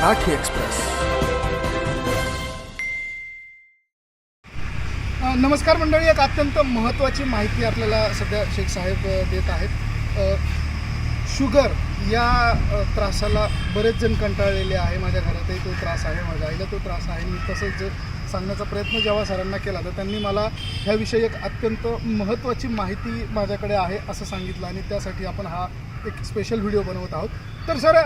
Marathi express. नमस्कार मंडळी एक अत्यंत महत्त्वाची माहिती आपल्याला सध्या शेख साहेब देत आहेत. शुगर या त्रासाला बरेच जण कंटाळलेले आहे माझ्या घरातही तो त्रास आहे माझ्या आईला तो त्रास आहे. मी तसंच जे सांगण्याचा प्रयत्न जेव्हा सरांना केला तर त्यांनी मला ह्याविषयी एक अत्यंत महत्त्वाची माहिती माझ्याकडे आहे असं सांगितलं आणि त्यासाठी आपण हा एक स्पेशल व्हिडिओ बनवत आहोत. तर सर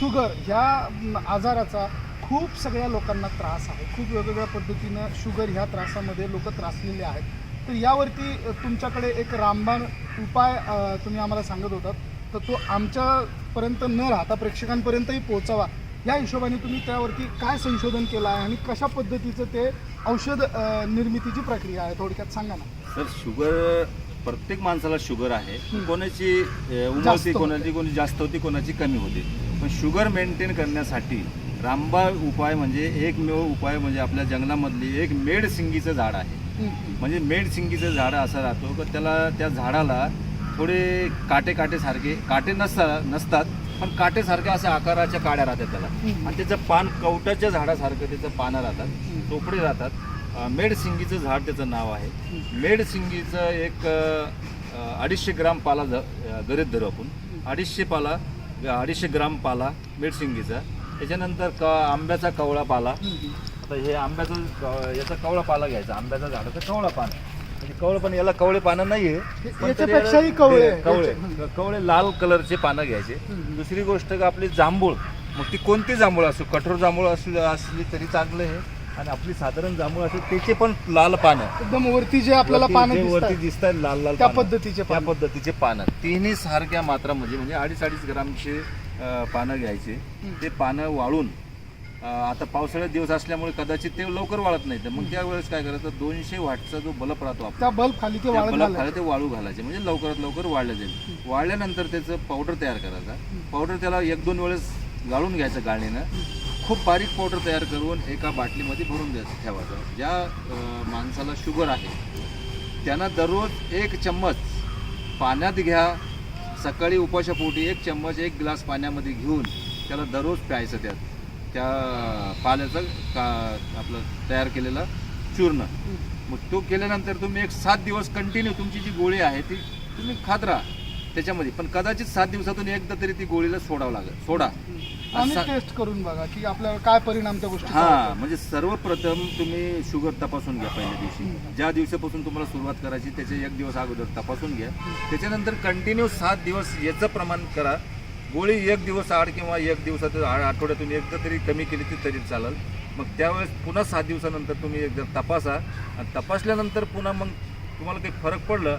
शुगर ह्या आजाराचा खूप सगळ्या लोकांना त्रास आहे. खूप वेगवेगळ्या पद्धतीनं शुगर ह्या त्रासामध्ये लोक त्रासलेले आहेत. तर यावरती तुमच्याकडे एक रामबाण उपाय तुम्ही आम्हाला सांगत होतात. तर तो आमच्यापर्यंत न राहता प्रेक्षकांपर्यंतही पोहोचावा. या हिशोबाने तुम्ही त्यावरती काय संशोधन केलं आहे आणि कशा पद्धतीचं ते औषध निर्मितीची प्रक्रिया आहे थोडक्यात सांगा ना. सर शुगर प्रत्येक माणसाला शुगर आहे. कोणाची होते. कोणाची कोणी जास्त होती कोणाची कमी होती पण शुगर मेंटेन करण्यासाठी रामबाळ उपाय म्हणजे एकमेव उपाय म्हणजे आपल्या जंगलामधली एक मेड सिंगीचं झाड आहे. म्हणजे मेड सिंगीचं झाड असं राहतो की त्याला त्या झाडाला थोडे काटे काटे सारखे काटे नसतात नसतात पण काटेसारखे अशा आकाराच्या काड्या राहतात त्याला. आणि त्याचं पान कवटाच्या झाडासारखं त्याचं पानं राहतात. टोपडे राहतात अं, मेड सिंगीचं झाड त्याचं नाव आहे हं. मेड सिंगीचं एक अडीचशे ग्राम पाला गरीत धरू आपण अडीचशे पाला अडीचशे ग्राम पाला मेड सिंगीचा त्याच्यानंतर क आंब्याचा कवळा पाला हं, हं. आता हे आंब्याचं याचा कवळा पाला घ्यायचा आंब्याचा झाडाचं कवळा पान म्हणजे कवळं पण याला कवळे पानं नाहीये हे- याच्यापेक्षाही कवळे ते आहे. कवळे याच्या- कवळे लाल कलरचे पानं घ्यायचे. दुसरी गोष्ट का आपली जांभूळ मग ती कोणती जांभूळ असो कठोर जांभूळ असली असली तरी चांगलं आहे आणि आपली साधारण जांभूळ असेल त्याचे पण लाल पानं. एकदम वरती जे आपल्याला वरती- पानं जे वरती दिसतात दिसतात लाल लाल त्या पानं. पद्धतीचे त्या पानं. पद्धतीचे पानं. तिन्ही सारख्या मात्रा म्हणजे म्हणजे अडीच अडीच ग्रामचे अं, पानं घ्यायचे. ते पानं वाळून अं, आता पावसाळ्यात दिवस असल्यामुळे कदाचित ते लवकर वाळत नाही तर मग त्यावेळेस काय करायचं? दोनशे वॅटचा जो बल्ब राहतो आपला त्या बल्ब खाली ते त्या वाळत बल्ब घालायचे. खाली ते वाळू घालायचे. म्हणजे लवकरात लवकर वाळलं जाईल. वाळल्यानंतर त्याचं पावडर तयार करायचा. पावडर त्याला एक दोन वेळेस गाळून घ्यायचं गाळणीनं. खूप बारीक पावडर तयार करून एका बाटलीमध्ये भरून द्यायचं ठेवायचं. ज्या माणसाला शुगर आहे त्यांना दररोज एक चम्मच पाण्यात घ्या. सकाळी उपाशापोटी एक चम्मच एक ग्लास पाण्यामध्ये घेऊन त्याला दररोज प्यायचं त्यात. त्या पाल्याचं का आपलं तयार केलेलं चूर्ण. मग तो केल्यानंतर तुम्ही एक सात दिवस कंटिन्यू तुमची जी गोळी आहे ती तुम्ही खात राहा. त्याच्यामध्ये. पण कदाचित सात दिवसातून एकदा तरी ती गोळीला सोडावं लागेल. सोडा. आणि असा- टेस्ट करून बघा की आपल्याला काय परिणाम त्या गोष्टी हा म्हणजे सर्वप्रथम तुम्ही शुगर तपासून घ्या पहिल्या दिवशी. ज्या दिवसापासून तुम्हाला सुरुवात करायची त्याचे एक दिवस अगोदर तपासून घ्या. त्याच्यानंतर कंटिन्यू सात दिवस याचं प्रमाण करा. गोळी एक दिवस आड किंवा एक दिवसात आड आठवड्यातून एकदा तरी कमी केली ती तरी चालेल. मग त्यावेळेस पुन्हा सात दिवसानंतर तुम्ही एकदा तपासा. आणि तपासल्यानंतर पुन्हा मग तुम्हाला काही फरक पडलं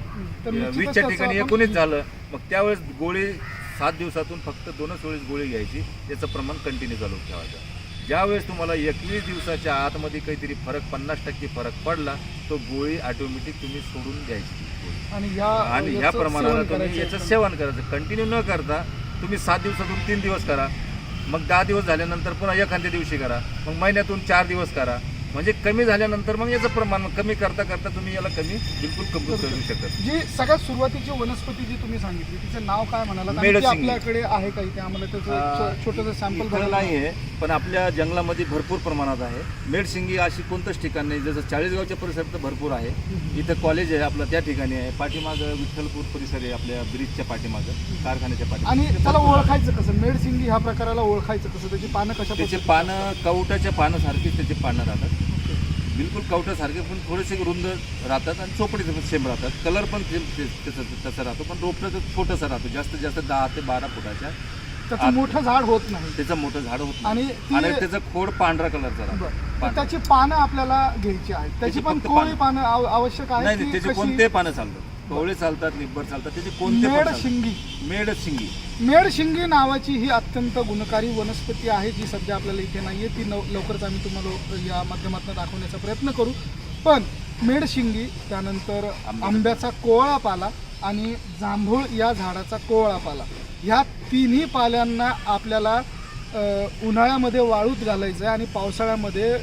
वीसच्या ठिकाणी एकोणीस झालं. मग त्यावेळेस गोळी सात दिवसातून फक्त दोनच वेळेस गोळी घ्यायची त्याचं प्रमाण कंटिन्यू चालू ठेवायचं. ज्यावेळेस तुम्हाला एकवीस दिवसाच्या आतमध्ये काहीतरी फरक पन्नास टक्के फरक पडला तो गोळी ऑटोमॅटिक तुम्ही सोडून घ्यायची ती गोळी. आणि ह्या आणि ह्या सेवन तुम्ही. याचं सेवन करायचं. कंटिन्यू न करता तुम्ही सात दिवसातून तीन दिवस करा. मग दहा दिवस झाल्यानंतर पुन्हा एखाद्या दिवशी करा. मग महिन्यातून चार दिवस करा. म्हणजे कमी झाल्यानंतर मग याचं प्रमाण कमी करता करता तुम्ही याला कमी बिलकुल कमी करू शकता जी सगळ्यात सुरुवातीची वनस्पती जी तुम्ही सांगितली तिचं नाव काय म्हणाला. आपल्याकडे आहे का इथे? आम्हाला त्याचं छोटस सॅम्पल नाही आहे पण आपल्या जंगलामध्ये भरपूर प्रमाणात आहे. मेडसिंगी अशी कोणतंच ठिकाण नाही जसं चाळीसगावच्या परिसरात तर भरपूर आहे. इथं कॉलेज आहे आपलं त्या ठिकाणी आहे. पाठीमागं विठ्ठलपूर परिसर आहे आपल्या ब्रिजच्या पाठीमागं कारखान्याच्या आणि पाठीमागं त्याला ओळखायचं कसं? मेडसिंगी ह्या प्रकाराला ओळखायचं कसं? त्याची पानं कशा त्याचे पानं कवटाच्या पानासारखीच त्याचे पानं राहतात. बिलकुल कवटासारखे पण थोडेसे रुंद राहतात आणि चोपडीचे पण सेम राहतात कलर पण सेम त्याचं तसं राहतो पण रोपटं छोटंसं राहतो जास्तीत जास्त दहा ते बारा फुटाच्या त्याचं मोठं झाड होत नाही त्याचं मोठं झाड होत आणि नाही. आणि त्याचं खोड पांढरा कलरचा राहतो बरं तर पांढरा. त्याची पानं आपल्याला घ्यायची आहेत त्याची त्याची पण फक्त कोळी पानं. पानं आव- आवश्यक नाही आहे नाही त्याचे? कोणते पानं चालतात कवळे चालतात निब्बर चालतात त्याचे कोणते पण मेड चालतात. शिंगी मेड शिंगी मेडशिंगी नावाची ही अत्यंत गुणकारी वनस्पती आहे जी सध्या आपल्याला इथे नाहीये ती नव लवकरच आम्ही तुम्हाला या माध्यमातून दाखवण्याचा प्रयत्न करू पण मेडशिंगी त्यानंतर आंबा. आंब्याचा कोवळा पाला आणि जांभूळ या झाडाचा कोवळा पाला ह्या तिन्ही पाल्यांना आपल्याला उन्हाळ्यामध्ये वाळूत घालायचं आहे आणि पावसाळ्यामध्ये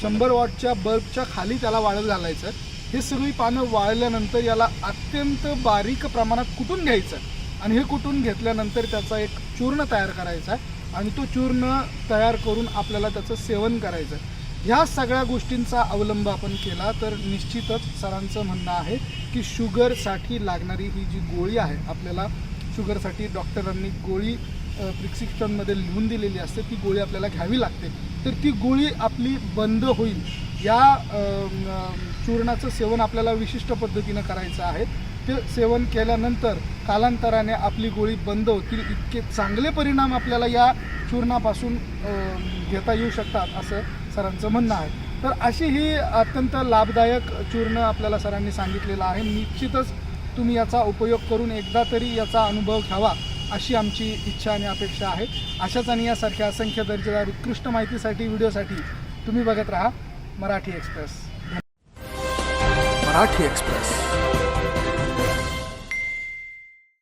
शंभर वॉटच्या बल्बच्या खाली त्याला वाळत घालायचं आहे. हे सगळी पानं वाळल्यानंतर याला अत्यंत बारीक प्रमाणात कुटून घ्यायचं आहे. आणि हे कुठून घेतल्यानंतर त्याचा एक चूर्ण तयार करायचा आहे. आणि तो चूर्ण तयार करून आपल्याला त्याचं सेवन करायचं आहे. ह्या सगळ्या गोष्टींचा अवलंब आपण केला तर निश्चितच सरांचं म्हणणं आहे की शुगरसाठी लागणारी ही जी गोळी आहे आपल्याला शुगरसाठी डॉक्टरांनी गोळी अ, प्रिस्क्रिप्शनमध्ये लिहून दिलेली असते ती गोळी आपल्याला घ्यावी लागते. तर ती गोळी आपली बंद होईल. या चूर्णाचं सेवन आपल्याला विशिष्ट पद्धतीनं करायचं आहे. ते सेवन केल्यानंतर कालांतराने आपली गोळी बंद होतील. इतके चांगले परिणाम आपल्याला या चूर्णापासून घेता येऊ शकतात असं सरांचं म्हणणं आहे. तर अशी ही अत्यंत लाभदायक चूर्ण आपल्याला सरांनी सांगितलेलं आहे. निश्चितच तुम्ही याचा उपयोग करून एकदा तरी याचा अनुभव घ्यावा अशी आमची इच्छा आणि अपेक्षा आहे. अशाच आणि यासारख्या असंख्य दर्जेदार उत्कृष्ट माहितीसाठी व्हिडिओसाठी तुम्ही बघत राहा मराठी एक्सप्रेस. मराठी एक्सप्रेस.